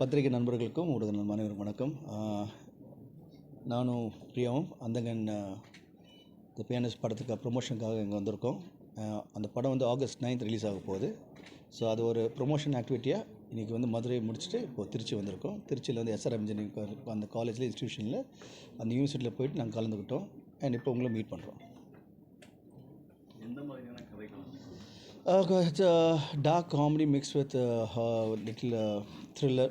பத்திரிகை நண்பர்களுக்கும் ஊடக நண்பர் அனைவருக்கும் வணக்கம். நானும் பிரியாவும் அந்தங்கன் த பியானஸ் படத்துக்கு ப்ரொமோஷனுக்காக இங்கே வந்திருக்கோம். அந்த படம் வந்து ஆகஸ்ட் நைன்த் ரிலீஸ் ஆக போகுது. ஸோ அது ஒரு ப்ரொமோஷன் ஆக்டிவிட்டியாக இன்றைக்கி வந்து மதுரை முடிச்சுட்டு இப்போ திருச்சி வந்திருக்கோம். திருச்சியில் வந்து எஸ்ஆர் இன்ஜினியரிங் அந்த காலேஜில் இன்ஸ்டியூஷனில் அந்த யூனிவர்சிட்டியில் போயிட்டு நாங்கள் கலந்துக்கிட்டோம். அண்ட் இப்போ உங்களை மீட் பண்ணுறோம் எந்த மாதிரியான கதைகள் Uh, it's a dark comedy mixed with uh, a thriller little uh, thriller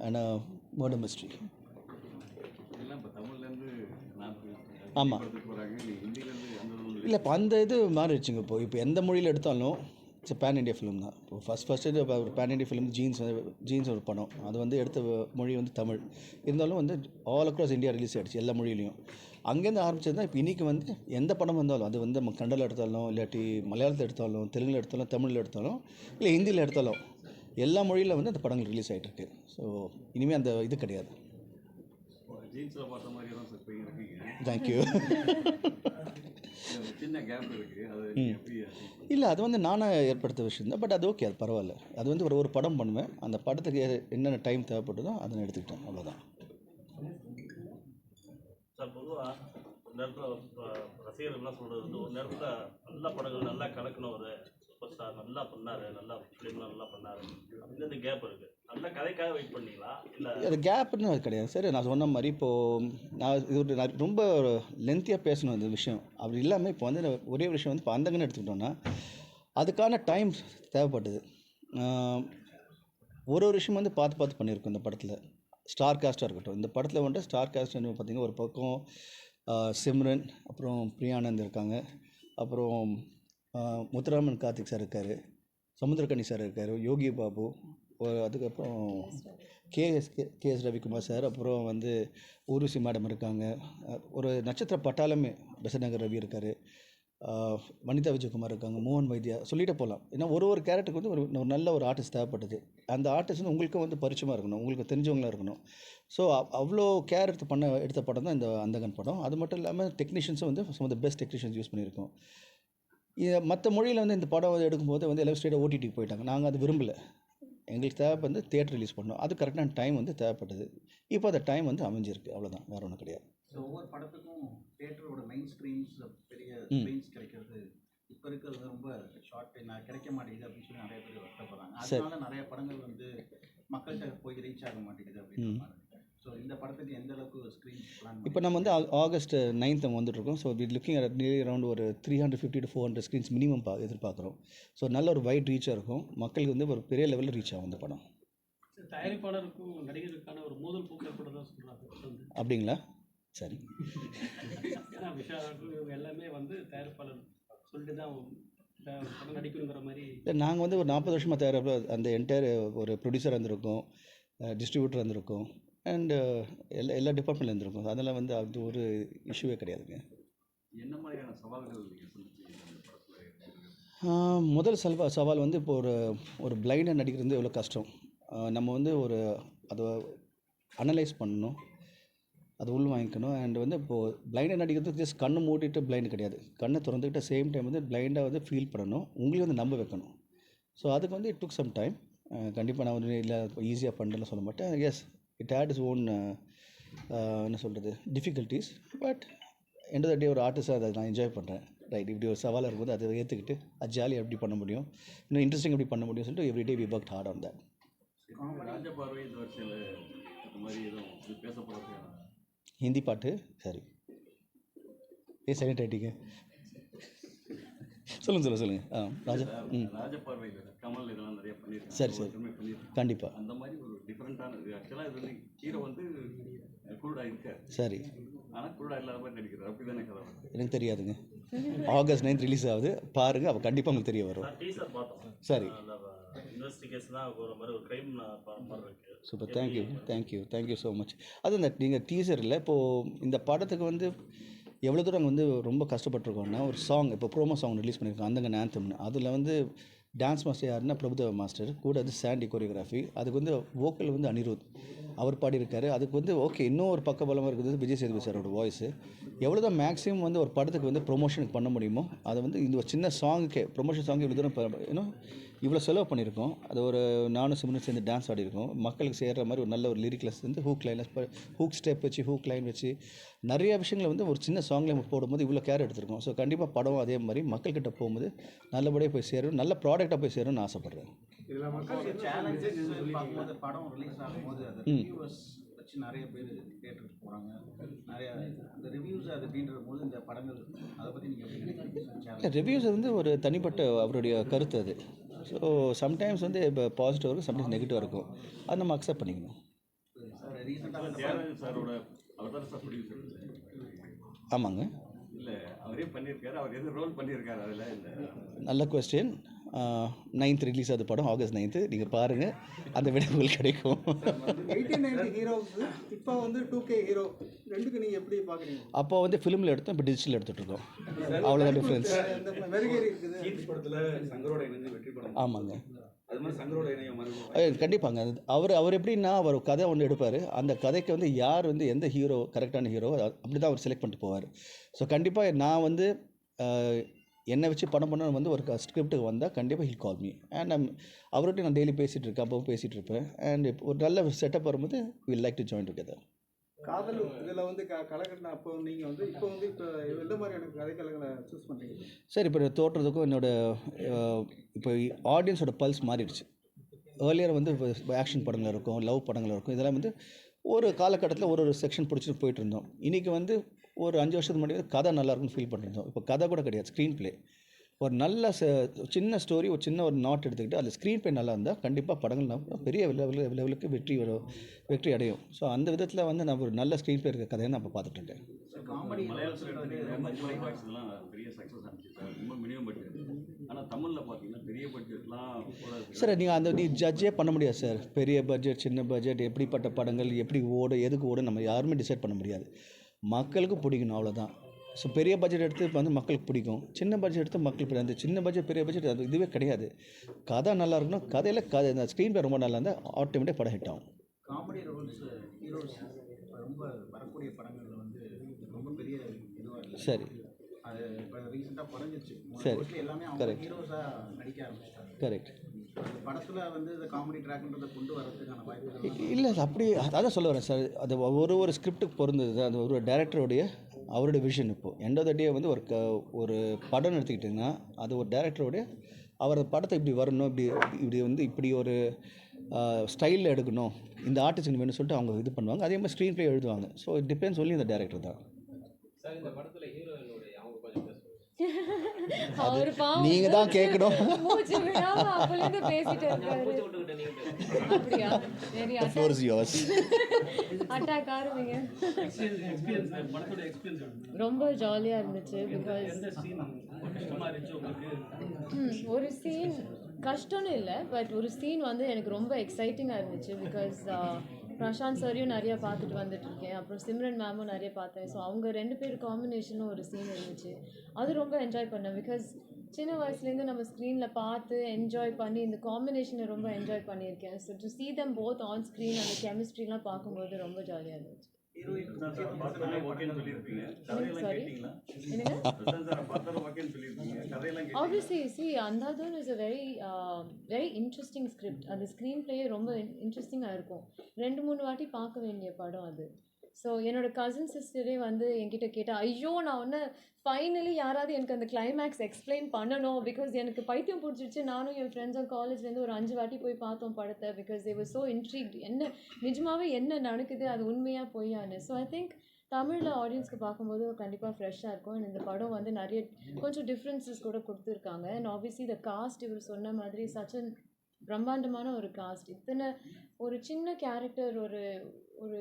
and a murder mystery. இல்லை இப்போ அந்த இது மாறிடுச்சுங்க இப்போ. இப்போ எந்த மொழியில் எடுத்தாலும் இட்ஸ் பேன் இண்டியா ஃபிலிம் தான். இப்போ ஃபஸ்ட் ஃபஸ்ட்டு இது ஒரு pan India film Jeans Jeans ஒரு படம். அது வந்து எடுத்த மொழி வந்து தமிழ். இருந்தாலும் வந்து ஆல் அக்ராஸ் இந்தியா ரிலீஸ் ஆகிடுச்சு எல்லா மொழியிலையும். அங்கேருந்து ஆரம்பிச்சது தான் இப்போ இன்றைக்கி வந்து எந்த படம் வந்தாலும் அது வந்து நம்ம கன்னடம் எடுத்தாலும் இல்லாட்டி மலையாளத்தில் எடுத்தாலும் தெலுங்கில் எடுத்தாலும் தமிழில் எடுத்தாலும் இல்லை ஹிந்தியில் எடுத்தாலும் எல்லா மொழியில் வந்து அந்த படங்கள் ரிலீஸ் ஆகிட்டு இருக்கு ஸோ இனிமேல் அந்த இது கிடையாது. ஜீன்ஸில் பார்த்த மாதிரி தான் சார் போய் இருக்கீங்க. தேங்க்யூ சின்ன கேப் இருக்குது இல்லை அது வந்து நானாக ஏற்படுத்த விஷயம் தான். பட் அது ஓகே அது பரவாயில்ல. அது வந்து ஒரு ஒரு படம் பண்ணுவேன். அந்த படத்துக்கு என்னென்ன டைம் தேவைப்படுதோ அதை நான் எடுத்துக்கிட்டேன். அவ்வளோதான் சார் பொதுவாக ஒரு நேரத்தில் ரசிகர்கள்லாம் சொல்கிறது வந்து ஒரு நேரத்தில் நல்ல படங்கள் நல்லா கலக்கினவர் சூப்பர் ஸ்டார் நல்லா பண்ணார் நல்லா ஃபிலிம்லாம் நல்லா பண்ணார். அப்படின்னு இந்த கேப் இருக்குது நல்ல கதைக்காக வெயிட் பண்ணீங்களா? இல்லை அது கேப்னு அது கிடையாது சரி நான் சொன்ன மாதிரி இப்போது நான் இது நான் ரொம்ப லென்த்தியாக பேசணும் இந்த விஷயம். அப்படி இல்லாமல் இப்போ வந்து நான் ஒரே விஷயம் வந்து இப்போ அந்தங்கன்னு எடுத்துக்கிட்டோன்னா அதுக்கான டைம் தேவைப்பட்டது. ஒரு ஒரு விஷயம் வந்து பார்த்து பார்த்து பண்ணியிருக்கோம் இந்த படத்தில். ஸ்டார் காஸ்ட்டாக இருக்கட்டும். இந்த படத்தில் வந்துட்டு ஸ்டார் காஸ்ட் பார்த்தீங்கன்னா ஒரு பக்கம் சிம்ரன் அப்புறம் பிரியானந்த் இருக்காங்க. அப்புறம் முத்துராமன் கார்த்திக் சார் இருக்கார். சமுத்திரக்கனி சார் இருக்கார். யோகி பாபு. அதுக்கப்புறம் KS K KS Ravikumar sir அப்புறம் வந்து ஊர்வசி மேடம் இருக்காங்க. ஒரு நட்சத்திர பட்டாளமே பெசநகர் ரவி இருக்கார். வனிதா விஜயகுமார் இருக்காங்க மோகன் வைத்தியா சொல்லிட்டே போகலாம் ஏன்னா ஒரு ஒரு கேரக்டருக்கு வந்து ஒரு ஒரு நல்ல ஒரு ஆர்டிஸ்ட் தேவைப்பட்டது அந்த ஆர்டிஸ்ட் வந்து உங்களுக்கும் வந்து பரிச்சயமாக இருக்கணும் உங்களுக்கு தெரிஞ்சவங்களா இருக்கணும். ஸோ அவ்வளோ கேர் எடுத்து பண்ண எடுத்த படம் தான் இந்த அந்தகன் படம். அது மட்டும் இல்லாமல் டெக்னீஷியன்ஸும் வந்து some the best technicians use பண்ணியிருக்கோம். இதை மற்ற மொழியில் வந்து இந்த படம் வந்து எடுக்கும்போது வந்து எல்லாம் ஸ்டேட்டாக ஓடிடிக்கு போயிட்டாங்க. நாங்கள் அது விரும்பலை. எங்களுக்கு தேவை வந்து தியேட்டர் ரிலீஸ் பண்ணோம் அது கரெக்டான டைம் வந்து தேவைப்பட்டது. இப்போ அந்த டைம் வந்து அமைஞ்சிருக்கு. அவ்வளோதான் வேறு ஒன்றும் கிடையாது. ஸோ ஒவ்வொரு படத்துக்கும் தேட்டரோட மெயின் ஸ்க்ரீன்ஸ் பெரிய. ஸ்க்ரீன்ஸ் கிடைக்கிறது. இப்போ இருக்கிறது ரொம்ப ஷார்ட் நான் கிடைக்க மாட்டேங்குது அப்படின்னு சொல்லி நிறைய பேர் வருத்தப்படுறாங்க. அதனால நிறைய படங்கள் வந்து மக்கள்கிட்ட போய் ரீச் ஆக மாட்டேங்குது அப்படின்னு ஸோ இந்த படத்துக்கு எந்த அளவுக்கு ஸ்க்ரீன்ஸ் பிளான் இப்போ நம்ம வந்து ஆ- ஆகஸ்ட் நைன்த் வந்துட்டுருக்கோம் so we looking at nearly around ஒரு three hundred fifty to four hundred screens minimum பா எதிர்பார்க்குறோம். ஸோ நல்ல ஒரு வைட் ரீச்சாக இருக்கும். மக்களுக்கு வந்து ஒரு பெரிய லெவலில் ரீச் ஆகும் இந்த படம். தயாரிப்பாளருக்கும் நடிகருக்கான ஒரு மோதல் போக்கு சொல்றாங்க. வந்து அப்படிங்களா? சரி. ஏன்னா இவங்க எல்லாமே வந்து தயாரிப்பாளர் சொல்லிட்டு தான் நடிக்கணுங்கிற மாதிரி. நாங்கள் வந்து ஒரு நாற்பது வருஷமாக தயாரிப்பு அந்த என்டையர் ஒரு ப்ரொடியூசர் இருந்திருக்கோம் டிஸ்ட்ரிபியூட்டர் இருந்திருக்கோம் அண்டு எல்லா எல்லா டிபார்ட்மெண்ட்டில் இருந்திருக்கோம். அதெல்லாம் வந்து அது ஒரு இஷ்யூவே கிடையாதுங்க. என்ன மாதிரியான சவால்கள் முதல் சல்வா சவால் வந்து இப்போ ஒரு ஒரு பிளைண்டாக நடிக்கிறது வந்து எவ்வளோ கஷ்டம். நம்ம வந்து ஒரு அதை அனலைஸ் பண்ணணும். அது உள் வாங்கிக்கணும். அண்ட் வந்து இப்போது பிளைண்டாக நடிக்கிறது ஜஸ்ட் கண்ணு மூடிட்டு பிளைண்ட் கிடையாது. கண்ணை திறந்துக்கிட்ட சேம் டைம் வந்து பிளைண்டாக வந்து ஃபீல் பண்ணணும். உங்களையும் வந்து நம்ப வைக்கணும். ஸோ அதுக்கு வந்து இட் டுக் சம் டைம் கண்டிப்பாக நான் வந்து இல்லை ஈஸியாக பண்ணுறேன்னு சொல்ல மாட்டேன். Yes it had is own என்ன சொல்கிறது difficulties but end of the day ஒரு ஆர்டிஸ்டாக அதை நான் என்ஜாய் பண்ணுறேன் ரைட் இப்படி ஒரு சவாலாக இருக்கும்போது அதை ஏற்றுக்கிட்டு அது ஜாலியாக எப்படி பண்ண முடியும்? இன்னும் இன்ட்ரெஸ்டிங் எப்படி பண்ண முடியும்னு சொல்லிட்டு every day we work hard on that Rajaparvai இந்த மாதிரி எதுவும் பேச ஹிந்தி பாட்டு சரி. ஏ சைலண்ட் ஆகிட்டீங்க சொல்லுங்கள் சொல்லுங்கள் சொல்லுங்கள் ஆ ராஜா ம். ராஜபார்வை கமல் இதெல்லாம் நிறைய பண்ணியிருக்காங்க. சரி, சரி. கண்டிப்பாக அந்த மாதிரி ஒரு டிஃப்ரெண்ட்டான இது ஆக்சுவலாக இது வந்து ஹீரோ வந்து குருடா இருக்கார் சரி. ஆனால் குருடா இல்லாத மாதிரி நடிக்கிறார். அப்படி தானே கதை எனக்கு தெரியாதுங்க. ஆகஸ்ட் நைன்த் ரிலீஸ் ஆகுது. பாருங்கள் அப்போ கண்டிப்பாக உங்களுக்கு தெரிய வரும். சரி. Super thank you thank you thank you so much அது இந்த நீங்கள் டீசர் இல்லை இப்போது இந்த படத்துக்கு வந்து எவ்வளோ தூரம் வந்து ரொம்ப கஷ்டப்பட்டிருக்கோம்னா ஒரு சாங் இப்போ ப்ரோமோ சாங் ரிலீஸ் பண்ணியிருக்கோம் அந்தங்க ஆந்தம்னு அதில் வந்து டான்ஸ் மாஸ்டர் யாருன்னா பிரபுதேவ மாஸ்டர் கூட வந்து சாண்டி கோரியோகிராஃபி அதுக்கு வந்து வோக்கல் வந்து அனிருத். அவர் பாடியிருக்காரு. அதுக்கு வந்து ஓகே இன்னும் ஒரு பக்கபலமாக இருக்குது விஜய் சேதுபதி சாரோட வாய்ஸு எவ்வளோ தான் மேக்ஸிமம் வந்து ஒரு படத்துக்கு வந்து ப்ரொமோஷனுக்கு பண்ண முடியுமோ அதை வந்து இந்த ஒரு சின்ன சாங்குக்கே ப்ரொமோஷன் சாங் இவ்வளோ தூரம் இன்னும் இவ்வளோ செலவு பண்ணியிருக்கோம். அது ஒரு நானும் சிம்ரன் சேர்ந்து டான்ஸ் ஆடியிருக்கோம். மக்களுக்கு சேர்கிற மாதிரி ஒரு நல்ல ஒரு லிரிக்லஸ் வந்து ஹூக் லைன் ஹூக் ஸ்டெப் வச்சு ஹூக் லைன் வச்சு நிறைய விஷயங்களை வந்து ஒரு சின்ன சாங்கில் நம்ம போடும்போது இவ்வளோ கேர் எடுத்திருக்கோம். ஸோ கண்டிப்பாக படம் அதே மாதிரி மக்கள்கிட்ட போகும்போது நல்லபடியாக போய் சேரும் நல்ல ப்ராடக்டாக போய் சேரும்னு ஆசைப்பட்றேன். சேலஞ்சஸ் பார்க்கும்போது படம் ரிலீஸ் ஆகும்போது அது ரிவ்யூவர்ஸ் வச்சு நிறைய பேர் தேட்டருக்கு போகிறாங்க நிறைய அந்த ரிவ்யூஸ் அது அப்படின்ற போது இந்த படங்கள் அதை பற்றி நீங்கள் எப்படி நினைக்கிறீங்க? ரிவ்யூஸ் வந்து ஒரு தனிப்பட்ட அவருடைய கருத்து அது. ஸோ சம்டைம்ஸ் வந்து இப்போ பாசிட்டிவ் இருக்கும் சம்டைம்ஸ் நெகட்டிவாக இருக்கும் அதை நம்ம அக்செப்ட் பண்ணிக்கணும். ஆமாங்க. இல்லை அவரே பண்ணியிருக்காரு அவர் எது ரோல் பண்ணியிருக்காரு அதில் இந்த நல்ல கொஸ்டின் நைன்த் ரிலீஸ் ஆகுது படம் ஆகஸ்ட் நைன்த்து நீங்கள் பாருங்கள் அந்த விட உங்களுக்கு கிடைக்கும் இப்போ வந்து டூ கே ஹீரோ ரெண்டுக்கு நீங்கள் எப்படி பார்க்குறீங்க அப்போ வந்து ஃபிலிமில் எடுத்தோம் இப்போ டிஜிட்டல் எடுத்துகிட்டு இருக்கோம். அவ்வளோதான் டிஃப்ரென்ஸ் ஆமாங்க. அது மாதிரி சங்கரோட இணைய மறுபடியும் அஹ் கண்டிப்பாங்க. அவர் அவர் எப்படின்னா அவர் கதை ஒன்று எடுப்பார். அந்த கதைக்கு வந்து யார் வந்து எந்த ஹீரோ கரெக்டான ஹீரோ அப்படி தான் அவர் செலக்ட் பண்ணிட்டு போவார். ஸோ கண்டிப்பாக நான் வந்து என்னை வச்சு படம் பண்ண வந்து ஒரு ஸ்கிரிப்ட்டுக்கு வந்தால் கண்டிப்பாக ஹில் கால் மீ அண்ட் அவர்கிட்ட நான் டெய்லி பேசிகிட்டு இருக்கேன் அப்போ பேசிகிட்டு இருப்பேன். அண்ட் ஒரு நல்ல செட்டப் வரும்போது will like to join together காதல் இதில் வந்து க கலக்கட்டின அப்போ நீங்கள் வந்து இப்போ வந்து இப்போ எந்த மாதிரியான கதைக்களங்களை சூஸ் பண்ணுறீங்க சரி இப்போ தோற்றதுக்கும் என்னோட அஹ், இப்போ ஆடியன்ஸோட பல்ஸ் மாறிடுச்சு. ஏர்லியர் வந்து ஆக்ஷன் படங்கள் இருக்கும் லவ் படங்கள் இருக்கும். இதெல்லாம் வந்து ஒரு காலகட்டத்தில் ஒரு ஒரு செக்ஷன் பிடிச்சிட்டு போயிட்டு இருந்தோம். இன்றைக்கி வந்து ஒரு அஞ்சு வருஷத்துக்கு முன்னாடி கதை நல்லா இருக்குன்னு ஃபீல் பண்ணியிருந்தோம். இப்போ கதை கூட கிடையாது ஸ்க்ரீன் ப்ளே ஒரு நல்ல ச சின்ன ஸ்டோரி ஒரு சின்ன ஒரு நாட் எடுத்துக்கிட்டு அதில் ஸ்க்ரீன் ப்ளே நல்லா இருந்தால் கண்டிப்பாக படங்கள் நம்ம பெரிய லெவல் லெவலுக்கு வெற்றி வரும் வெற்றி அடையும். ஸோ அந்த விதத்தில் வந்து நான் ஒரு நல்ல ஸ்க்ரீன் ப்ளே இருக்க கதையை இப்போ பார்த்துட்டு இருக்கேன். காமெடி சார் நீங்கள் அந்த நீ ஜட்ஜே பண்ண முடியாது சார் பெரிய பட்ஜெட் சின்ன பட்ஜெட் எப்படிப்பட்ட படங்கள் எப்படி ஓடும் எதுக்கு ஓடும் நம்ம யாருமே டிசைட் பண்ண முடியாது. மக்களுக்கு பிடிக்கணும் அவ்வளோதான் ஸோ பெரிய பட்ஜெட் எடுத்து இப்போ வந்து மக்களுக்கு பிடிக்கும். சின்ன பட்ஜெட் எடுத்து மக்களுக்கு பிடிக்கும். அந்த சின்ன பட்ஜெட் பெரிய பட்ஜெட் அது இதுவே கிடையாது. கதை நல்லா இருக்கணும். கதையில் கதை இந்த ஸ்க்ரீன் பிளே ரொம்ப நல்லா இருந்தால் ஆட்டோமேட்டிக் படம் ஹிட் ஆகும். காமெடி ரோல்ஸ் ஹீரோஸ் ரொம்ப வரக்கூடிய படங்கள் வந்து ரொம்ப பெரிய இதுவாக சரி. அது இப்போ ரீசெண்டாக குறைஞ்சிச்சு சரி. எல்லாமே அவங்க ஹீரோஸாக நடிக்க ஆரம்பிச்சிட்டாங்க. கரெக்ட் இல்லை அப்படி அதான் சொல்ல வரேன் சார். அது ஒரு ஒரு ஸ்கிரிப்டுக்கு பொருந்தது அது ஒரு டேரக்டருடைய அவருடைய விஷன் இப்போது எண்ட் ஆஃப் த டே வந்து ஒரு க ஒரு படம் எடுத்துக்கிட்டிங்கன்னா அது ஒரு டேரக்டருடைய அவர் படத்தை இப்படி வரணும் இப்படி இப்படி வந்து இப்படி ஒரு ஸ்டைலில் எடுக்கணும் இந்த ஆர்டிஸ்ட் வேணும்னு சொல்லிட்டு அவங்க இது பண்ணுவாங்க. அதே மாதிரி ஸ்க்ரீன் ப்ளே எழுதுவாங்க ஸோ இட் டிபெண்ட்ஸ் ஒன்லி இந்த டேரக்டர் தான் அவர் பாவம். நீங்கள் தான் கேட்கணும் மூச்சு விடாம அப்பலேருந்து பேசிட்டு இருக்காரு. இஸ் யோர்ஸ் அட்டாக் ஆரம்பிங்க. ரொம்ப ஜாலியாக இருந்துச்சு பிகாஸ் ஒரு சீன் கஷ்டம்னு இல்லை பட் ஒரு சீன் வந்து எனக்கு ரொம்ப எக்ஸைட்டிங்காக இருந்துச்சு பிகாஸ் பிரசாந்த் சாரையும் நிறைய பார்த்துட்டு வந்துட்டு இருக்கேன் அப்புறம் சிம்ரன் மேமும் நிறைய பார்த்தேன். ஸோ அவங்க ரெண்டு பேர் காம்பினேஷனும் ஒரு சீன் இருந்துச்சு. அது ரொம்ப என்ஜாய் பண்ணேன். பிகாஸ் சின்ன வயசுலேருந்து நம்ம ஸ்க்ரீனில் பார்த்து என்ஜாய் பண்ணி இந்த காம்பினேஷனை ரொம்ப என்ஜாய் பண்ணியிருக்கேன். So to see them both on screen அந்த கெமிஸ்ட்ரிலாம் பார்க்கும்போது ரொம்ப ஜாலியாக இருந்துச்சு. Andhadhun is a very, uh, very interesting script. அந்த ஸ்க்ரீன் பிளேயே ரொம்ப இன்ட்ரெஸ்டிங்காக இருக்கும். ரெண்டு மூணு வாட்டி பார்க்க வேண்டிய படம் அது. ஸோ என்னோட கசின் சிஸ்டரே வந்து என்கிட்ட கேட்டால் ஐயோ நான் ஒன்று ஃபைனலி யாராவது எனக்கு அந்த கிளைமேக்ஸ் எக்ஸ்பிளைன் பண்ணணும் பிகாஸ் எனக்கு பைத்தியம் பிடிச்சிருச்சு. நானும் என் ஃப்ரெண்ட்ஸும் காலேஜ்லேருந்து ஒரு அஞ்சு வாட்டி போய் பார்த்தோம் படத்தை because they were so intrigued என்ன நிஜமாவே என்ன நடக்குது? அது உண்மையாக பொய்யான்னு. ஸோ ஐ திங்க் தமிழில் ஆடியன்ஸ்க்கு பார்க்கும்போது கண்டிப்பாக ஃப்ரெஷ்ஷாக இருக்கும். அண்ட் இந்த படம் வந்து நிறைய கொஞ்சம் டிஃப்ரென்சஸ் கூட கொடுத்துருக்காங்க. அண்ட் ஆப்வியஸ்லி த காஸ்ட் இவர் சொன்ன மாதிரி சச்சின் பிரம்மாண்டமான ஒரு காஸ்ட் இத்தனை ஒரு சின்ன கேரக்டர் ஒரு ஒரு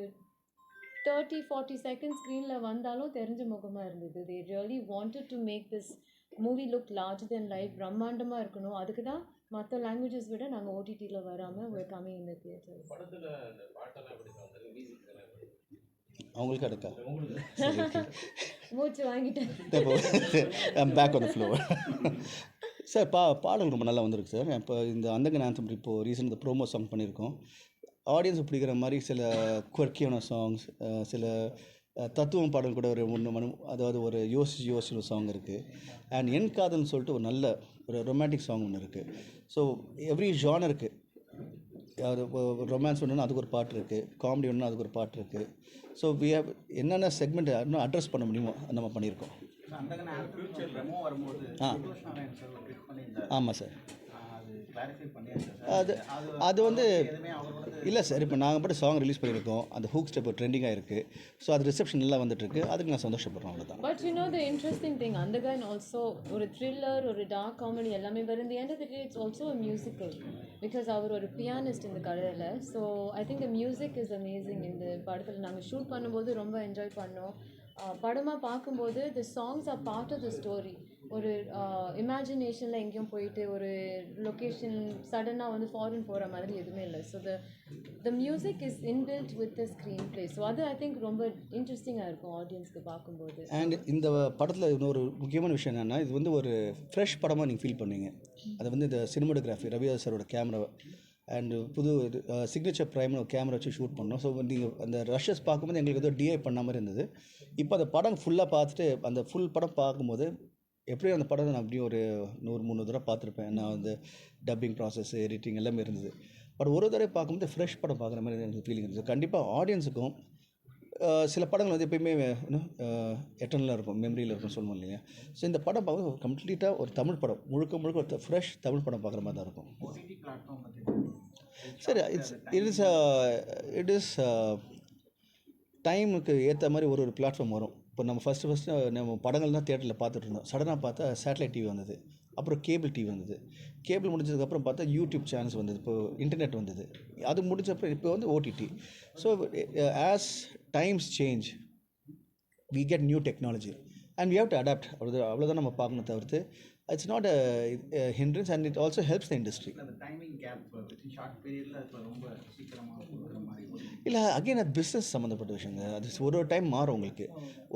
தேர்ட்டி ஃபார்ட்டி செகண்ட் ஸ்க்ரீனில் வந்தாலும் தெரிஞ்ச முகமாக இருந்தது. They really wanted to make this movie look large then life பிரம்மாண்டமாக இருக்கணும். அதுக்கு தான் மற்ற லாங்குவேஜஸ் விட நாங்கள் ஓடிடியில் வராமல் we're coming in the theaters அவங்களுக்கு அடுக்கா? மூச்சு வாங்கிட்டேன். Back on the floor sir பா பாடல் ரொம்ப நல்லா வந்திருக்கு சார் இப்போ இந்த அந்தகன் ஆந்தம் இப்போது ரீசெண்ட் இந்த ப்ரோமோ சாங் பண்ணியிருக்கோம். ஆடியன்ஸ் பிடிக்கிற மாதிரி சில குவர்க்கியான சாங்ஸ் சில தத்துவம் பாடல் கூட ஒரு ஒன்று மனு அதாவது ஒரு யோசிச்சு யோசிச்சு ஒரு சாங் இருக்குது அண்ட் என் காதல்னு சொல்லிட்டு ஒரு நல்ல ஒரு ரொமான்டிக் சாங் ஒன்று இருக்குது ஸோ எவ்ரி ஜானருக்கு அது ரொமான்ஸ் ஒன்றுனா அதுக்கு ஒரு பாட்டு இருக்குது காமெடி ஒன்றுனா அதுக்கு ஒரு பாட்டு இருக்குது ஸோ வி ஹவ் என்னென்ன செக்மெண்ட் இன்னும் அட்ரஸ் பண்ண முடியுமோ நம்ம பண்ணியிருக்கோம். ஆ. ஆமாம் சார் அது அது வந்து இல்லை சார் இப்போ நாங்கள் மட்டும் சாங் ரிலீஸ் பண்ணியிருக்கோம். அந்த ஹூக் ஸ்டெப் ட்ரெண்டிங்காக இருக்குது ஸோ அது ரிசப்ஷன் நல்லா வந்துட்டுருக்கு. அதுக்கு நான் சந்தோஷப்படுறோம் அவ்வளோதான் but you know the interesting thing அந்த கைன் ஆல்சோ ஒரு த்ரில்லர் ஒரு டார்க் காமெடி எல்லாமே வரும் இந்த end of the day it's also a musical because அவர் ஒரு பியானிஸ்ட் இந்த கதையில். So I think the music is amazing இந்த படத்தில் நாங்கள் ஷூட் பண்ணும்போது ரொம்ப என்ஜாய் பண்ணோம். படமாக பார்க்கும்போது the songs are part of the story ஒரு இமேஜினேஷனில் எங்கேயும் போயிட்டு ஒரு லொக்கேஷன் சடனாக வந்து ஃபாரின் போகிற மாதிரி எதுவுமே இல்லை. So the the music is inbuilt with the screenplay so அது ஐ திங்க் ரொம்ப இன்ட்ரெஸ்டிங்காக இருக்கும் ஆடியன்ஸ்க்கு பார்க்கும்போது. அண்ட் இந்த படத்தில் இன்னொரு முக்கியமான விஷயம் என்னென்னா இது வந்து ஒரு ஃப்ரெஷ் படமாக நீங்கள் ஃபீல் பண்ணுவீங்க அது வந்து இந்த சினிமாட்டோகிராஃபி ரவிதாஸ் சாரோட கேமரா அண்ட் புது சிக்னேச்சர் ப்ரைம்னு ஒரு கேமரா வச்சு ஷூட் பண்ணோம். ஸோ நீங்கள் அந்த ரஷஸ் பார்க்கும்போது எங்களுக்கு ஏதோ டிஐ பண்ண மாதிரி இருந்தது. இப்போ அந்த படம் ஃபுல்லாக பார்த்துட்டு அந்த ஃபுல் படம் பார்க்கும்போது எப்படியும் அந்த படம் நான் அப்படியே ஒரு நூறு முந்நூறு தடவை பார்த்துருப்பேன். நான் வந்து டப்பிங் ப்ராசஸ் எடிட்டிங் எல்லாமே இருந்தது. பட் ஒரு தடவை பார்க்கும்போது ஃப்ரெஷ் படம் பார்க்குற மாதிரி எனக்கு ஃபீலிங் இருந்தது. கண்டிப்பாக ஆடியன்ஸுக்கும் சில படங்கள் வந்து எப்பயுமே எட்டனில் இருக்கும் மெமரியில் இருக்கும் சொல்லுவோம் இல்லையா? ஸோ இந்த படம் பார்க்கும்போது கம்ப்ளீட்டாக ஒரு தமிழ் படம் முழுக்க முழுக்க ஒரு ஃப்ரெஷ் தமிழ் படம் பார்க்குற மாதிரி தான் இருக்கும். சரி it's it is it is டைமுக்கு ஏற்ற மாதிரி ஒரு ஒரு பிளாட்ஃபார்ம் வரும். இப்போ நம்ம ஃபஸ்ட்டு ஃபஸ்ட்டு நம்ம படங்கள் தான் தேட்டரில் பார்த்துட்டு இருந்தோம் சடனாக பார்த்தா சேட்டலைட் டிவி வந்தது. அப்புறம் கேபிள் டிவி வந்தது. கேபிள் முடிஞ்சதுக்கப்புறம் பார்த்தா யூடியூப் சேனல்ஸ் வந்தது. இப்போ இன்டர்நெட் வந்தது. அது முடிஞ்சப்போ இப்போ வந்து OTT so as times change we get new technology and we have to adapt அவ்வளோ அவ்வளோதான் நம்ம பார்க்கணும் தவிர்த்து it's not hindrance and it also helps the industry இல்லை அகைன் அது பிஸ்னஸ் சம்மந்தப்பட்ட விஷயங்க. அது ஒரு ஒரு டைம் மாறும் உங்களுக்கு.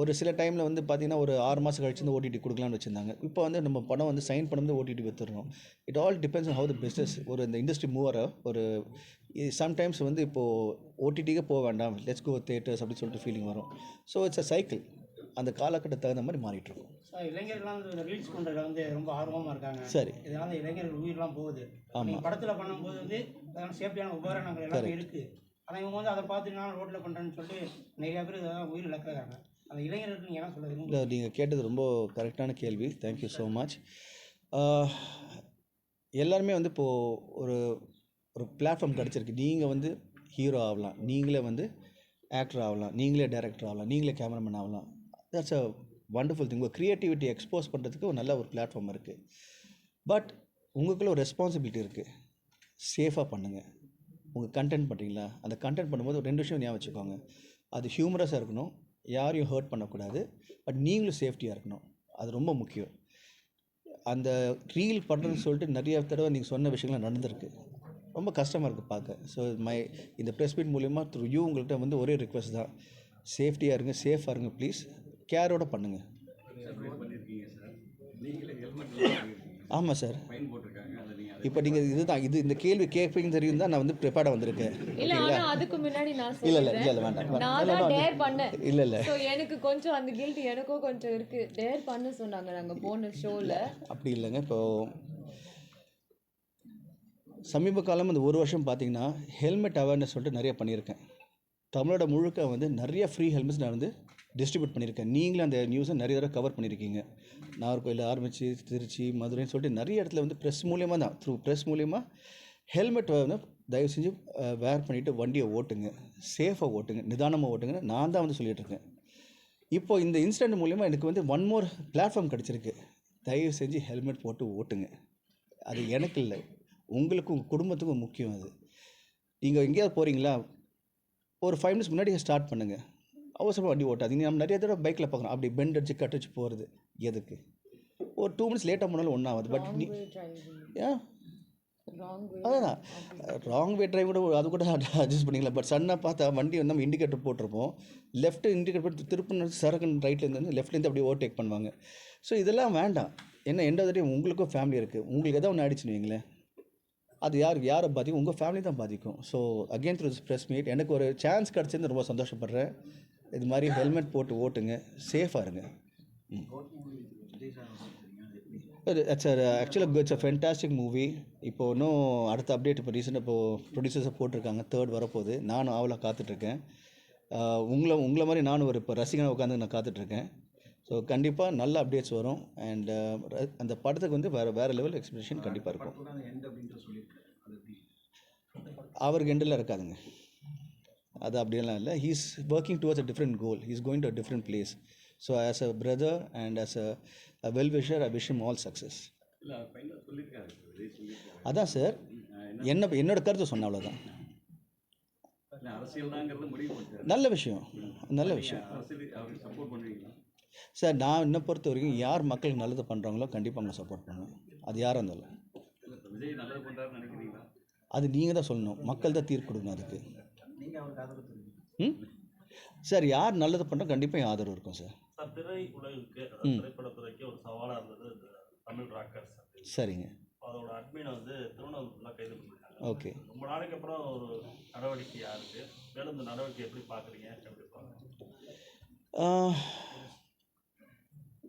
ஒரு சில டைமில் வந்து பார்த்தீங்கன்னா ஒரு ஆறு மாதம் கழிச்சு இந்த ஓடிடி கொடுக்கலாம்னு வச்சுருந்தாங்க. இப்போ வந்து நம்ம படம் வந்து சைன் பண்ணும்போது OTT வித்துடுறோம் it all depends how the business ஒரு இந்த இண்டஸ்ட்ரி மூவர ஒரு சம்டைம்ஸ் வந்து இப்போது ஓடிடிக்கே போக வேண்டாம். லெட்ஸ் கோ தேட்டர்ஸ் அப்படின்னு சொல்லிட்டு ஃபீலிங் வரும். ஸோ இட்ஸ் அ சைக்கிள் அந்த காலகட்டத்துக்கு தகுந்த மாதிரி மாறிட்டு இருக்கும் இளைஞர்கள்லாம் வந்து ரீல்ஸ் பண்ணுறதுல வந்து ரொம்ப ஆர்வமாக இருக்காங்க. சரி. இதனால இளைஞர்கள் உயிரெலாம் போகுது. ஆமா. நீங்கள் படத்தில் பண்ணும்போது வந்து அதெல்லாம் சேஃப்டியான உபகரணங்கள் எல்லாமே இருக்குது ஆனால் இவங்க வந்து அதை பார்த்து நான் ரோட்டில் பண்ணுறேன்னு சொல்லிட்டு நிறைய பேர் இதெல்லாம் உயிர் இழக்கிறாங்க. அந்த இளைஞர்களுக்கு நீங்கள் என்ன சொல்லுங்க இல்லை நீங்கள் கேட்டது ரொம்ப கரெக்டான கேள்வி. தேங்க்யூ ஸோ மச் எல்லாருமே வந்து இப்போது ஒரு ஒரு பிளாட்ஃபார்ம் கிடச்சிருக்கு. நீங்கள் வந்து ஹீரோ ஆகலாம். நீங்களே வந்து ஆக்டர் ஆகலாம். நீங்களே டைரக்டர் ஆகலாம். நீங்களே கேமராமேன் ஆகலாம். தட்ஸ் அ வண்டர்ஃபுல் திங் உங்கள் க்ரியேட்டிவிட்டி எக்ஸ்போஸ் பண்ணுறதுக்கு ஒரு நல்ல ஒரு பிளாட்ஃபார்ம் இருக்குது பட் உங்களுக்குள்ள ஒரு ரெஸ்பான்சிபிலிட்டி இருக்குது சேஃபாக பண்ணுங்கள் உங்கள் கண்டென்ட் பண்ணுறீங்களா அந்த கண்டென்ட் பண்ணும்போது ஒரு ரெண்டு விஷயம் ஞாபகம் வச்சுக்கோங்க. அது ஹியூமரஸாக இருக்கணும். யாரையும் ஹர்ட் பண்ணக்கூடாது. பட் நீங்களும் சேஃப்டியாக இருக்கணும். அது ரொம்ப முக்கியம். அந்த ரீல் பண்ணுறதுன்னு சொல்லிட்டு நிறைய தடவை நீங்கள் சொன்ன விஷயங்கள்லாம் நடந்திருக்கு. ரொம்ப கஷ்டமாக இருக்குது பார்க்க. ஸோ மை இந்த ப்ரெஸ் மீட் மூலிமா த்ரூ யூ உங்கள்கிட்ட வந்து ஒரே ரிக்வெஸ்ட் தான். சேஃப்டியாக இருங்க. சேஃபாக இருங்க ப்ளீஸ் கேரோட பண்ணுங்கள் நீங்களே ஆமாம் சார். நீங்கள் இப்போ நீங்கள் இதுதான் இது இந்த கேள்வி கேட்பீங்கன்னு தெரியும் தான் நான் வந்து ப்ரிப்பேர்டாக வந்திருக்கேன். இல்ல அதுக்கு முன்னாடி நான் இல்லை இல்லை இல்லை வேண்டாம் நான் தான் டேர் பண்ணேன். இல்லை இல்லை. எனக்கு கொஞ்சம் அந்த கில்ட் எனக்கும் கொஞ்சம் இருக்கு. டேர் பண்ண சொன்னாங்க நாங்க போன ஷோல அப்படி இல்லைங்க. இப்போ சமீப காலம் இந்த ஒரு வருஷம் பார்த்தீங்கன்னா ஹெல்மெட் அவேர்னஸ் சொல்லிட்டு நிறைய பண்ணியிருக்கேன். தமிழோட முழுக்க வந்து நிறைய ஃப்ரீ ஹெல்மெட்ஸ் நான் வந்து டிஸ்ட்ரிபியூட் பண்ணியிருக்கேன். நீங்களும் அந்த நியூஸை நிறைய தடவை கவர் பண்ணியிருக்கீங்க. நாகர்கோயில் ஆரம்பித்து திருச்சி மதுரைன்னு சொல்லிட்டு நிறைய இடத்துல வந்து ப்ரெஸ் மூலியமாக தான். த்ரூ ப்ரெஸ் மூலியமாக ஹெல்மெட் வந்து தயவு செஞ்சு வேர் பண்ணிவிட்டு வண்டியை ஓட்டுங்க. சேஃபாக ஓட்டுங்க. நிதானமாக ஓட்டுங்கன்னு நான் தான் வந்து சொல்லிகிட்ருக்கேன் இப்போ இந்த இன்சிடென்ட் மூலிமா எனக்கு வந்து ஒன் மோர் பிளாட்ஃபார்ம் கிடச்சிருக்கு. தயவு செஞ்சு ஹெல்மெட் போட்டு ஓட்டுங்க. அது எனக்கு இல்லை. உங்களுக்கும் உங்கள் குடும்பத்துக்கும் முக்கியம் அது. நீங்கள் எங்கேயாவது போகிறீங்களா ஒரு ஃபைவ் மினிட்ஸ் முன்னாடி ஸ்டார்ட் பண்ணுங்கள் அவசரமாக வண்டி ஓட்டாதீங்க நம்ம நிறைய தடவை பைக்கில் பார்க்குறோம். அப்படி பெண்ட் அடிச்சு கட் அடிச்சு போகிறது எதுக்கு? ஒரு டூ மினிட்ஸ் லேட்டாக போனாலும் ஒன்றும் ஆகாது. பட் நீ ஏன் அதான். ராங் வே டிரைவ் கூட அது கூட அட்ஜஸ்ட் பண்ணிக்கலாம். பட் சன்னாக பார்த்தா வண்டி வந்து நம்ம இண்டிகேட்டர் போட்டிருப்போம். லெஃப்ட் இண்டிகேட்டர் போட்டு திருப்பின சரக்குன்னு ரைட்லேருந்து லெஃப்ட்லேருந்து அப்படியே ஓவர்டேக் பண்ணுவாங்க. ஸோ இதெல்லாம் வேண்டாம். என்ன எந்த ஆஃப் உங்களுக்கும் ஃபேமிலி இருக்குது உங்களுக்கு எதாவது ஒன்று ஆயிடுச்சுன்னு வைங்களேன். அது யார் யாரை பாதிக்கும்? உங்கள் ஃபேமிலி தான் பாதிக்கும். So again through press meet எனக்கு ஒரு சான்ஸ் கிடச்சிருந்து ரொம்ப சந்தோஷப்படுறேன். இது மாதிரி ஹெல்மெட் போட்டு ஓட்டுங்க. சேஃபாக இருங்க. சார் ஆக்சுவலாக இட்ஸ் அ ஃபென்டாஸ்டிக் மூவி இப்போ இன்னும் அடுத்த அப்டேட் இப்போ ரீசெண்டாக இப்போ ப்ரொடியூசர்ஸை போட்டிருக்காங்க. தேர்ட் வரப்போகுது. நானும் ஆவலாக காத்துட்ருக்கேன். உங்களை உங்களை மாதிரி நானும் ஒரு இப்போ ரசிகனாக உட்காந்து நான் காத்துட்ருக்கேன். ஸோ கண்டிப்பாக நல்ல அப்டேட்ஸ் வரும். அண்ட் அந்த படத்துக்கு வந்து வேறு வேறு லெவல் எக்ஸ்பிரஷன் கண்டிப்பாக இருக்கும். அவருக்கு எண்டில் இருக்காதுங்க. அது அப்படியெல்லாம் இல்லை. He's working towards a different goal he's going to a different place so as a brother and as a well wisher I wish him all success அதான் சார் என்ன என்னோட கருத்து சொன்ன அவ்வளோதான் நல்ல விஷயம். நல்ல விஷயம். சார் நான் என்னை பொறுத்த வரைக்கும் யார் மக்களுக்கு நல்லது பண்ணுறாங்களோ கண்டிப்பாக அவங்க சப்போர்ட் பண்ணுவேன். அது யாராக இருந்தாலும் அது நீங்கள் தான் சொல்லணும். மக்கள் தான் தீர்ப்பு கொடுக்கணும் அதுக்கு. ம்? சார் யார் நல்லது பண்ணுறோம் கண்டிப்பாக ஆதரவு இருக்கும் சார். சார் திரை உலகுக்கு திரைப்படத்துறைக்கு ஒரு சவாலாக இருந்தது தமிழ் ராக்கர்ஸ் சரிங்க. அதோட அட்மினை வந்து திருவண்ணாமலையில் கைது பண்ணிட்டாங்க. ஓகே. ரொம்ப நாளைக்கு அப்புறம் ஒரு நடவடிக்கையாக இருக்குது மேலும் இந்த நடவடிக்கை எப்படி பார்க்குறீங்க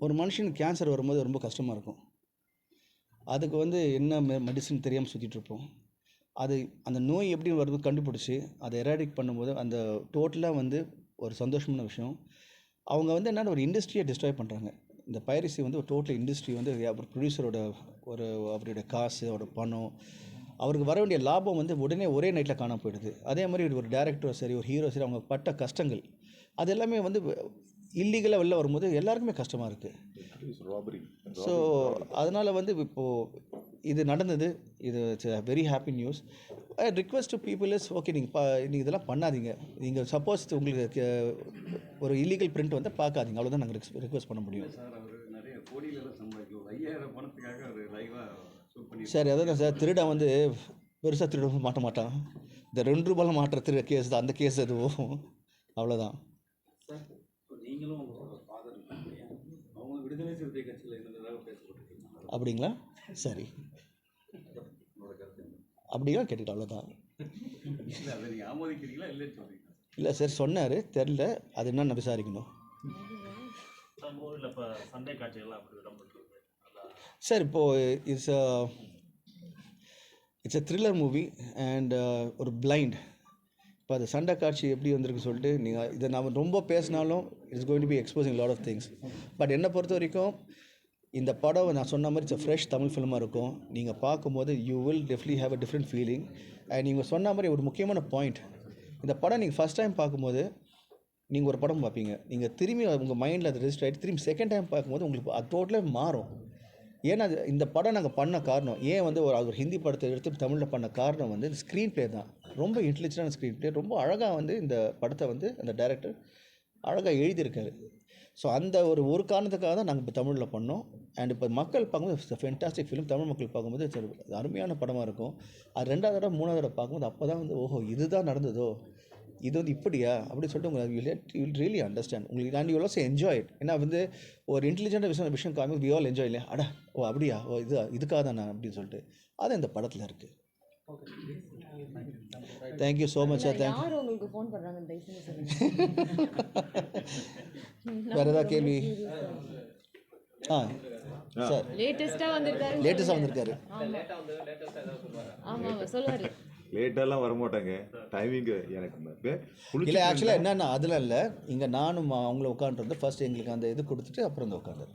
ஒரு மனுஷனுக்கு கேன்சர் வரும்போது ரொம்ப கஷ்டமாக இருக்கும். அதுக்கு வந்து என்ன மெடிசன் தெரியாமல் சுற்றிட்டு இருப்போம். அது அந்த நோய் எப்படி வருது கண்டுபிடிச்சி அதை எராடிக் பண்ணும்போது அந்த டோட்டலாக வந்து ஒரு சந்தோஷமான விஷயம். அவங்க வந்து என்னென்ன ஒரு இண்டஸ்ட்ரியை டிஸ்ட்ராய் பண்ணுறாங்க இந்த பைரசி வந்து ஒரு டோட்டல் இண்டஸ்ட்ரி வந்து ஒரு ப்ரொடியூசரோட ஒரு அவருடைய காசு அவரோட பணம் அவருக்கு வர வேண்டிய லாபம் வந்து உடனே ஒரே நைட்டில் காணாம போயிடுது. அதே மாதிரி ஒரு டேரக்டரோ சரி ஒரு ஹீரோ சரி அவங்க பட்ட கஷ்டங்கள் அது எல்லாமே வந்து இல்லீகலாக வெளில வரும்போது எல்லாருக்குமே கஷ்டமாக இருக்குது ஸோ அதனால் வந்து இப்போது இது நடந்தது. இது it's very happy news I request to people is okay நீங்கள் பா நீங்கள் இதெல்லாம் பண்ணாதீங்க. நீங்கள் சப்போஸ் உங்களுக்கு ஒரு இல்லீகல் பிரிண்ட் வந்து பார்க்காதீங்க அவ்வளோதான் நாங்கள் ரிக்வெஸ்ட் பண்ண முடியும். சார் சரி அதான் சார் திருடன் வந்து பெருசாக திருட மாட்ட மாட்டான். இந்த ரெண்டு ரூபாயில் மாட்டுற திரு கேஸ் தான். அந்த கேஸ் எதுவும். அவ்வளோதான் சார் இப்போ நீங்களும் உங்களோட ஃபாதர் இல்லையா அவங்க விடுதலை சிறுத்தை கட்சியில் இருந்ததாக பேசப்பட்டிருக்கீங்க அப்படிங்களா சரி உங்களோட கருத்து என்ன? அப்படிலாம் கேட்டுக்கிட்டு அவ்வளோதான் இல்லை சார் சொன்னார் தெரில அது என்னென்னு விசாரிக்கணும். சார் இப்போது it's it's a thriller movie and ஒரு பிளைண்ட் இப்போ அது சண்டை காட்சி எப்படி வந்திருக்கு சொல்லிட்டு நீங்கள் இதை நாம் ரொம்ப பேசினாலும் it's going to be exposing lot of things but என்னை பொறுத்த வரைக்கும் இந்த படம் நான் சொன்ன மாதிரி இட்ஸ் ஃப்ரெஷ் தமிழ் ஃபிலிமாக இருக்கும். நீங்கள் பார்க்கும்போது you will definitely have a different feeling and நீங்கள் சொன்ன மாதிரி ஒரு முக்கியமான பாயிண்ட் இந்த படம் நீங்கள் ஃபஸ்ட் டைம் பார்க்கும்போது நீங்கள் ஒரு படம் பார்ப்பீங்க. நீங்கள் திரும்பி உங்கள் மைண்டில் அது ரெஜிஸ்டர் ஆகிட்டு திரும்பி செகண்ட் டைம் பார்க்கும்போது உங்களுக்கு அது டோட்டலாக மாறும். ஏன்னா அது இந்த படம் நாங்கள் பண்ண காரணம் ஏன் வந்து ஒரு ஒரு ஹிந்தி படத்தை எடுத்து தமிழில் பண்ண காரணம் வந்து ஸ்க்ரீன் ப்ளே தான். ரொம்ப இன்டெலிஜென்டான ஸ்க்ரீன் ப்ளே ரொம்ப அழகாக வந்து இந்த படத்தை வந்து அந்த டேரக்டர் அழகாக எழுதியிருக்காரு. ஸோ அந்த ஒரு ஒரு காரணத்துக்காக தான் நாங்கள் இப்போ தமிழில் பண்ணோம். அண்ட் இப்போ மக்கள் பார்க்கும்போது ஃபென்டாஸ்டிக் ஃபிலிம் தமிழ் மக்கள் பார்க்கும்போது a அருமையான படமாக இருக்கும். அது ரெண்டாவது தடவை மூணாவது தடவை பார்க்கும்போது அப்போ தான் வந்து ஓஹோ இதுதான் நடந்ததோ? இது வந்து இப்படியா? அப்படின்னு சொல்லிட்டு உங்களுக்கு வில் ரியலி அண்டர்ஸ்டாண்ட் உங்களுக்கு and you also enjoy it ஏன்னா வந்து ஒரு இன்டெலிஜென்ட் விஷயம் விஷயம் காமி வி ஆல் என்ஜாய் இல்லையா? அடா ஓ அப்படியா? ஓ இது இதுக்காக தான்? நான் அப்படின்னு சொல்லிட்டு. அது இந்த படத்தில் இருக்குது thank you so much sir thank யார் உங்களுக்கு ஃபோன் பண்ணுறாங்க தயவு செஞ்சு சொல்லுங்க வேறு ஏதாவது கேள்வி? ஆ சார். லேட்டஸ்ட்டாக வந்திருக்காரு. லேட்டஸ்ட்டாக வந்திருக்காரு. ஆமாம் சொல்லுவார். லேட்டெல்லாம் வரமாட்டாங்க. டைமிங் எனக்கு இல்லை ஆக்சுவலாக என்னென்னா அதில் இல்லை. இங்கே நானும் அவங்கள உட்காந்துருந்து ஃபர்ஸ்ட் எங்களுக்கு அந்த இது கொடுத்துட்டு அப்புறம் வந்து உட்காந்து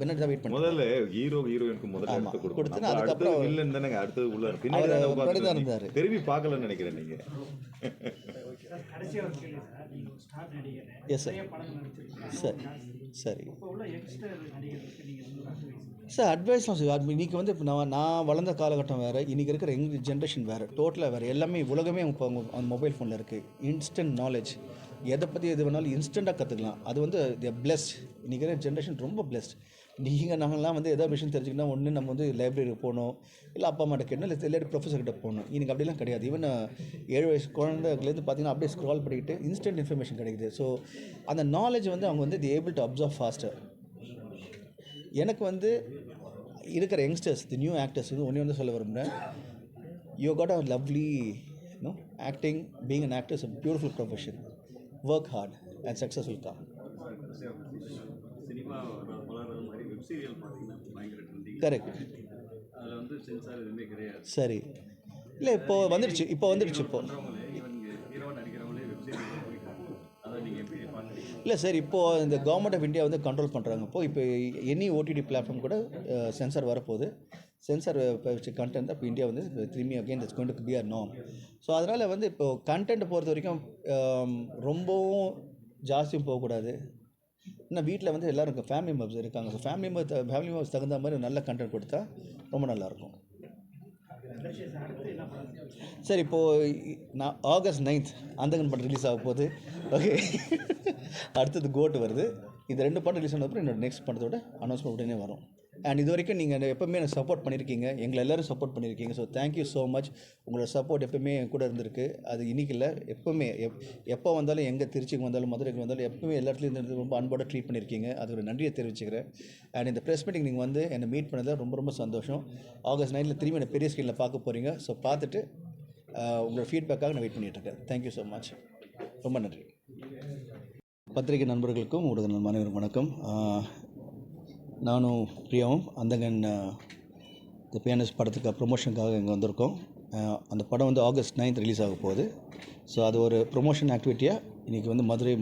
பின்னாடி தான் வெயிட் பண்ணி முதல்ல ஹீரோ ஹீரோயினுக்கு முதல்ல அடுத்தது அதுக்கப்புறம் வில்லன் தானேங்க அடுத்தது உள்ள பின்னாடி தானே தான் இருந்தாரு. திரும்பி பார்க்கலன்னு நினைக்கிறேன் நீங்க. நீங்கள் ஸ்டார் நடிகர் எஸ் சார். சரி சரி சார் அட்வைஸ்லாம் சார் இன்றைக்கி வந்து இப்போ நான் நான் வளர்ந்த காலகட்டம் வேறு இன்றைக்கி இருக்கிற எங் ஜென்ரேஷன் வேறு டோட்டலாக வேறு. எல்லாமே உலகமே இப்போ அவங்க மொபைல் ஃபோனில் இருக்குது இன்ஸ்டன்ட் நாலேஜ் எதை பற்றி எது வேணாலும் இன்ஸ்டண்ட்டாக கற்றுக்கலாம் அது வந்து பிளெஸ்ட் இன்றைக்கி ஜென்ரேஷன் ரொம்ப பிளெஸ்ட் நீங்கள் நாங்களாம் வந்து எதாவது விஷயம் தெரிஞ்சுக்கணும் ஒன்று நம்ம வந்து லைப்ரரிக்கு போகணும். இல்லை அப்பா அம்மாட்ட கேட்டணும் இல்லை இல்லாட்டி ப்ரொஃபஸர்கிட்ட போகணும். எனக்கு அப்படிலாம் கிடையாது. ஈவன் ஏழு வயசு குழந்தைலேருந்து பார்த்தீங்கன்னா அப்படியே ஸ்க்ரால் பண்ணிக்கிட்டு இன்ஸ்டன்ட் இன்ஃபர்மேஷன் கிடைக்குது. ஸோ அந்த நாலேஜ் வந்து அவங்க வந்து the able to observe faster எனக்கு வந்து இருக்கிற யங்ஸ்டர்ஸ் தி நியூ ஆக்டர்ஸ் வந்து ஒன்றே வந்து சொல்ல விரும்புகிறேன் you got a lovely no acting being an actors a beautiful profession work hard and successful come serial பார்த்தீங்கன்னா பயங்கர ட்ரெண்டிங் கரெக்ட் அதில் வந்து சென்சார் எதுவுமே கிடையாது. சரி. இல்லை இப்போ வந்துடுச்சு. இப்போ வந்துடுச்சு இப்போ. இல்லை சார். இப்போது இந்த கவர்மெண்ட் ஆஃப் இந்தியா வந்து கண்ட்ரோல் பண்ணுறாங்க இப்போ இப்போ எனி ஓடிடி பிளாட்ஃபார்ம் கூட சென்சார் வரப்போகுது. சென்சார் வச்சு கண்டென்ட் இப்போ இந்தியா வந்து திரும்பி again it's going to be are no so அதனால் வந்து இப்போ கண்டென்ட் பொறுத்த வரைக்கும் ரொம்பவும் ஜாஸ்தியும் போகக்கூடாது. இன்னும் வீட்டில் வந்து எல்லோரும் ஃபேமிலி மெம்பர்ஸ் இருக்காங்க. So family member family members தகுந்த மாதிரி நல்ல கண்டென்ட் கொடுத்தா ரொம்ப நல்லாயிருக்கும் சரி இப்போது நான் ஆகஸ்ட் நைன்த் அந்தகன் படம் ரிலீஸ் ஆக போகுது. ஓகே அடுத்தது கோட் வருது. இந்த ரெண்டு படம் ரிலீஸ் ஆனதுக்கப்புறம் என்னோட நெக்ஸ்ட் படத்தோட அனௌன்ஸ்மெண்ட் உடனே வரும். அண்ட் இது வரைக்கும் நீங்கள் எப்போவுமே எனக்கு சப்போர்ட் பண்ணியிருக்கீங்க. எங்களை எல்லோரும் சப்போர்ட் பண்ணியிருக்கீங்க. So thank you so much உங்களோட சப்போர்ட் எப்பவுமே என் கூட இருந்திருக்கு. அது இன்னைக்கு இல்லை எப்போவுமே. எப் எப்போ வந்தாலும் எங்கே திருச்சிக்கு வந்தாலும் மதுரைக்கு வந்தாலும் எப்பவுமே எல்லா இடத்துலையும் இருந்து ரொம்ப அன்போட ட்ரீட் பண்ணியிருக்கீங்க. அது ஒரு நன்றியை தெரிவிச்சுக்கிறேன். அண்ட் இந்த ப்ரெஸ் மீட்டிங் நீங்கள் வந்து என்னை மீட் பண்ணதில் ரொம்ப ரொம்ப சந்தோஷம். ஆகஸ்ட் நைனில் திரும்பி என்னை பெரிய ஸ்க்ரீனில் பார்க்க போகிறீங்க ஸோ பார்த்துட்டு உங்களோட ஃபீட்பேக்காக நான் வெயிட் பண்ணிகிட்ருக்கேன் தேங்க்யூ ஸோ மச் ரொம்ப நன்றி. பத்திரிகை நண்பர்களுக்கும் ஊடக அனைவருக்கும் வணக்கம். நானும் பிரியாவும் அந்தகன் த பியானஸ் படத்துக்கு ப்ரொமோஷனுக்காக இங்கே வந்திருக்கோம். அந்த படம் வந்து ஆகஸ்ட் நைன்த் ரிலீஸ் ஆக போகுது. ஸோ அது ஒரு ப்ரொமோஷன் ஆக்டிவிட்டியாக இன்றைக்கி வந்து மதுரை